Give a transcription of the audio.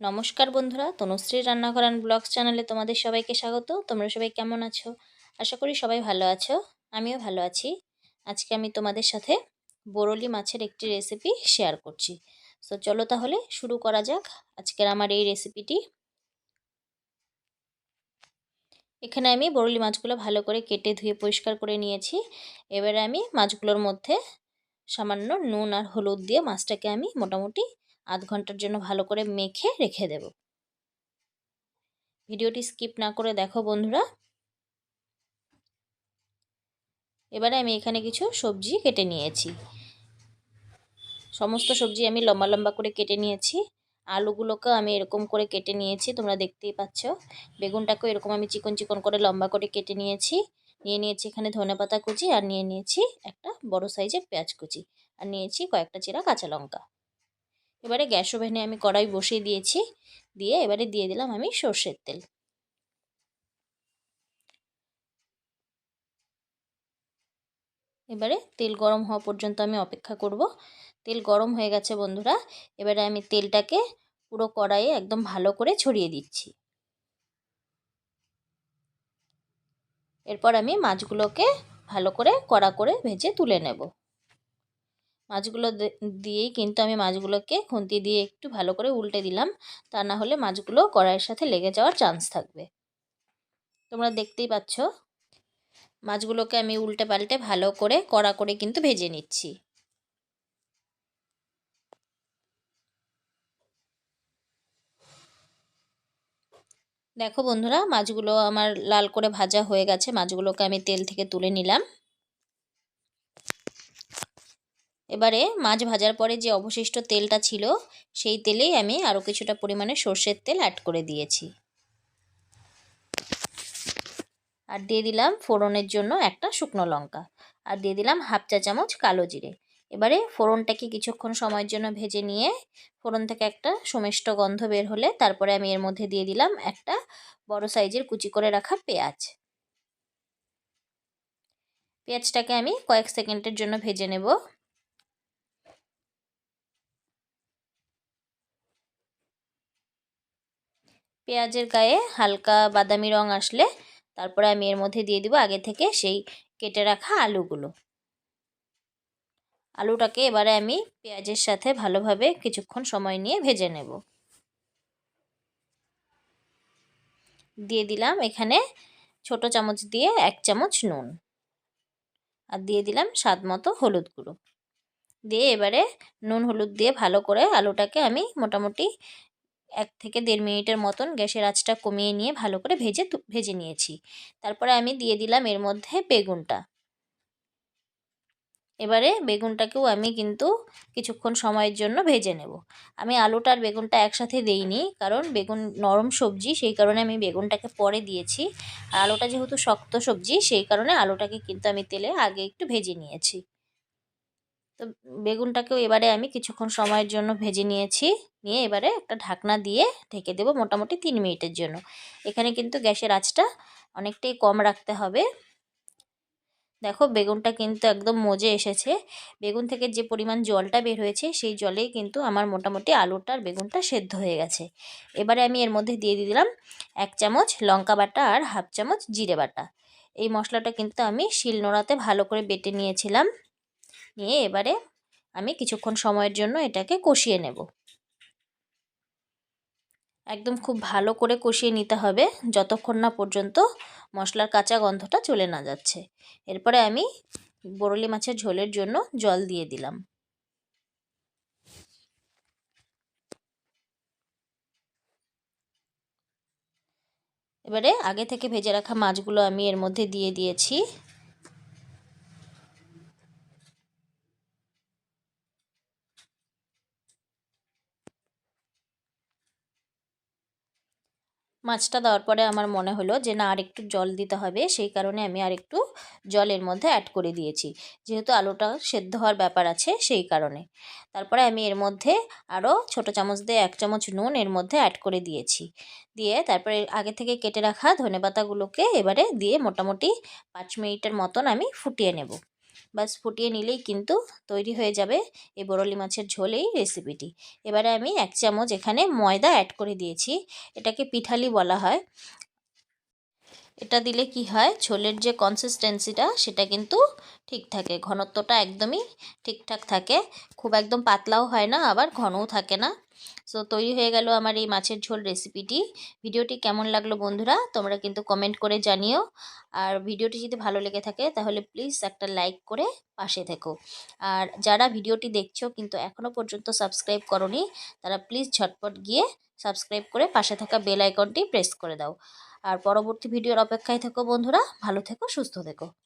নমস্কার বন্ধুরা তনুশ্রী রান্নাঘর অ্যান্ড ব্লগস চ্যানেলে তোমাদের সবাইকে স্বাগত। তোমরা সবাই কেমন আছো? আশা করি সবাই ভালো আছো, আমিও ভালো আছি। আজকে আমি তোমাদের সাথে বরলি মাছের একটি রেসিপি শেয়ার করছি। সো চলো তাহলে শুরু করা যাক। আজকের আমার এই রেসিপিটি এখানে আমি বরলি মাছগুলো ভালো করে কেটে ধুয়ে পরিষ্কার করে নিয়েছি। এবারে আমি মাছগুলোর মধ্যে সামান্য নুন আর হলুদ দিয়ে মাছটাকে আমি মোটামুটি আধ ঘণ্টার জন্য ভালো করে মেখে রেখে দেব। ভিডিওটি স্কিপ না করে দেখো বন্ধুরা। এবারে আমি এখানে কিছু সবজি কেটে নিয়েছি। সমস্ত সবজি আমি লম্বা লম্বা করে কেটে নিয়েছি। আলুগুলোকেও আমি এরকম করে কেটে নিয়েছি, তোমরা দেখতেই পাচ্ছ। বেগুনটাকেও এরকম আমি চিকন চিকন করে লম্বা করে কেটে নিয়েছি। নিয়ে নিয়েছি এখানে ধনে পাতা কুচি আর নিয়ে নিয়েছি একটা বড় সাইজের পেঁয়াজ কুচি। আর নিয়েছি কয়েকটা চিরা কাঁচা লঙ্কা। এবারে গ্যাস ওভেনে আমি কড়াই বসিয়ে দিয়েছি, দিয়ে এবারে দিয়ে দিলাম আমি সর্ষের তেল। এবারে তেল গরম হওয়া পর্যন্ত আমি অপেক্ষা করব। তেল গরম হয়ে গেছে বন্ধুরা, এবারে আমি তেলটাকে পুরো কড়াইয়ে একদম ভালো করে ছড়িয়ে দিচ্ছি। এরপর আমি মাছগুলোকে ভালো করে কড়া করে ভেজে তুলে নেব। মাছগুলো দিয়েই কিন্তু আমি মাছগুলোকে খুন্তি দিয়ে একটু ভালো করে উল্টে দিলাম। তা না হলে মাছগুলো কড়াইয়ের সাথে লেগে যাওয়ার চান্স থাকবে। তোমরা দেখতেই পাচ্ছ, মাছগুলোকে আমি উল্টে পাল্টে ভালো করে, কড়া করে কিন্তু ভেজে নিচ্ছি। দেখো বন্ধুরা, মাছগুলো আমার লাল করে ভাজা হয়ে গেছে। মাছগুলোকে আমি তেল থেকে তুলে নিলাম। এবারে মাছ ভাজার পরে যে অবশিষ্ট তেলটা ছিল, সেই তেলেই আমি আরও কিছুটা পরিমাণে সর্ষের তেল অ্যাড করে দিয়েছি। আর দিয়ে দিলাম ফোড়নের জন্য একটা শুকনো লঙ্কা। আর দিয়ে দিলাম হাফ চা চামচ কালো জিরে। এবারে ফোড়নটাকে কিছুক্ষণ সময়ের জন্য ভেজে নিয়ে ফোড়ন থেকে একটা সমিষ্ট গন্ধ বের হলে তারপরে আমি এর মধ্যে দিয়ে দিলাম একটা বড় সাইজের কুচি করে রাখা পেঁয়াজ। পেঁয়াজটাকে আমি কয়েক সেকেন্ডের জন্য ভেজে নেব। পেঁয়াজের গায়ে হালকা বাদামি রং আসলে তারপরে আমি এর মধ্যে দিয়ে দিব আগে থেকে সেই কেটে রাখা আলুগুলো। আলুটাকে এবারে আমি পেঁয়াজের সাথে ভালোভাবে কিছুক্ষণ সময় নিয়ে ভেজে নেব। দিয়ে দিলাম এখানে ছোট চামচ দিয়ে এক চামচ নুন। আর দিয়ে দিলাম স্বাদ মতো হলুদ গুঁড়ো। দিয়ে এবারে নুন হলুদ দিয়ে ভালো করে আলুটাকে আমি মোটামুটি এক থেকে দেড় মিনিটের মতন গ্যাসের আঁচটা কমিয়ে নিয়ে ভালো করে ভেজে ভেজে নিয়েছি। তারপরে আমি দিয়ে দিলাম এর মধ্যে বেগুনটা। এবারে বেগুনটাকেও আমি কিন্তু কিছুক্ষণ সময়ের জন্য ভেজে নেব। আমি আলুটা আর বেগুনটা একসাথে দেইনি, কারণ বেগুন নরম সবজি, সেই কারণে আমি বেগুনটাকে পরে দিয়েছি। আর আলুটা যেহেতু শক্ত সবজি, সেই কারণে আলুটাকে কিন্তু আমি তেলে আগে একটু ভেজে নিয়েছি। তো বেগুনটাকেও এবারে আমি কিছুক্ষণ সময়ের জন্য ভেজে নিয়েছি। নিয়ে এবারে একটা ঢাকনা দিয়ে ঢেকে দেবো মোটামুটি তিন মিনিটের জন্য। এখানে কিন্তু গ্যাসের আঁচটা অনেকটাই কম রাখতে হবে। দেখো বেগুনটা কিন্তু একদম মজে এসেছে। বেগুন থেকে যে পরিমাণ জলটা বের হয়েছে, সেই জলেই কিন্তু আমার মোটামুটি আলুটা আর বেগুনটা সেদ্ধ হয়ে গেছে। এবারে আমি এর মধ্যে দিয়ে দিলাম এক চামচ লঙ্কা বাটা আর হাফ চামচ জিরে বাটা। এই মশলাটা কিন্তু আমি শিলনোড়াতে ভালো করে বেটে নিয়েছিলাম। নিয়ে এবারে আমি কিছুক্ষণ সময়ের জন্য এটাকে কষিয়ে নেব। একদম খুব ভালো করে কষিয়ে নিতে হবে যতক্ষণ না পর্যন্ত মশলার কাঁচা গন্ধটা চলে না যাচ্ছে। এরপরে আমি বরলি মাছের ঝোলের জন্য জল দিয়ে দিলাম। এবারে আগে থেকে ভেজে রাখা মাছগুলো আমি এর মধ্যে দিয়ে দিয়েছি। মাছটা দেওয়ার পরে আমার মনে হলো যে, না আর একটু জল দিতে হবে। সেই কারণে আমি আর একটু জলের মধ্যে অ্যাড করে দিয়েছি। যেহেতু আলুটা সেদ্ধ হওয়ার ব্যাপার আছে, সেই কারণে। তারপরে আমি এর মধ্যে আরও ছোটো চামচ দিয়ে এক চামচ নুন এর মধ্যে অ্যাড করে দিয়েছি। দিয়ে তারপরে আগে থেকে কেটে রাখা ধনে পাতাগুলোকে এবারে দিয়ে মোটামুটি পাঁচ মিনিটের মতন আমি ফুটিয়ে নেব। বাস ফুটিয়ে নিলেই কিন্তু তৈরি হয়ে যাবে এই বরলি মাছের ঝোল, এই রেসিপিটি এবারে আমি এক চামচ এখানে ময়দা অ্যাড করে দিয়েছি, এটাকে পিঠালি বলা হয়। এটা দিলে কি হয়, ঝোলের যে কনসিস্টেন্সিটা সেটা কিন্তু ঠিক থাকে, ঘনত্বটা একদমই ঠিকঠাক থাকে। খুব একদম পাতলাও হয় না, আবার ঘনও থাকে না। সো তৈরি হয়ে গেল আমার এই মাছের ঝোল রেসিপিটি ভিডিওটি কেমন লাগল বন্ধুরা, তোমরা কিন্তু কমেন্ট করে জানিও। আর ভিডিওটি যদি ভালো লেগে থাকে, তাহলে প্লিজ একটা লাইক করে পাশে থেকো। আর যারা ভিডিওটি দেখছ কিন্তু এখনও পর্যন্ত সাবস্ক্রাইব করনি, তারা প্লিজ ঝটপট গিয়ে সাবস্ক্রাইব করে পাশে থাকা বেল আইকনটি প্রেস করে দাও। আর পরবর্তী ভিডিওর অপেক্ষায় থেকো বন্ধুরা, ভালো থেকো, সুস্থ থেকো।